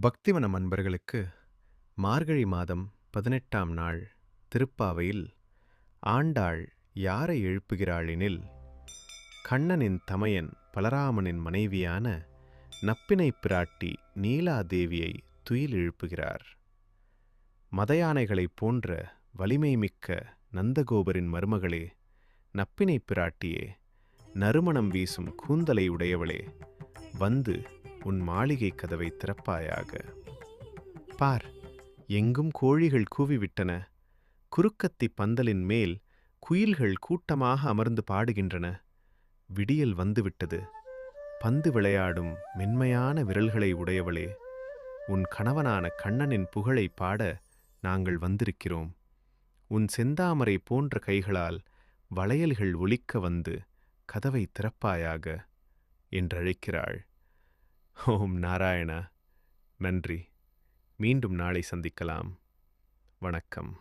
பக்திவனம் அன்பர்களுக்கு மார்கழி மாதம் பதினெட்டாம் நாள் திருப்பாவையில் ஆண்டாள் யாரை எழுப்புகிறாளெனில் கண்ணனின் தமையன் பலராமனின் மனைவியான நப்பினைப் பிராட்டி நீலாதேவியை துயில் எழுப்புகிறார். மதயானைகளைப் போன்ற வலிமை மிக்க நந்தகோபரின் மருமகளே நப்பினைப் பிராட்டியே நறுமணம் வீசும் கூந்தலை உடையவளே வந்து உன் மாளிகை கதவை திறப்பாயாக. பார் எங்கும் கோழிகள் கூவிவிட்டன. குறுக்கத்தி பந்தலின் மேல் குயில்கள் கூட்டமாக அமர்ந்து பாடுகின்றன. விடியல் வந்துவிட்டது. பந்து விளையாடும் மென்மையான விரல்களை உடையவளே உன் கணவனான கண்ணனின் புகழை பாட நாங்கள் வந்திருக்கிறோம். உன் செந்தாமரை போன்ற கைகளால் வளையல்கள் ஒலிக்க வந்து கதவை திறப்பாயாக என்றழைக்கிறாள். ஓம் நாராயணா. நன்றி. மீண்டும் நாளை சந்திக்கலாம். வணக்கம்.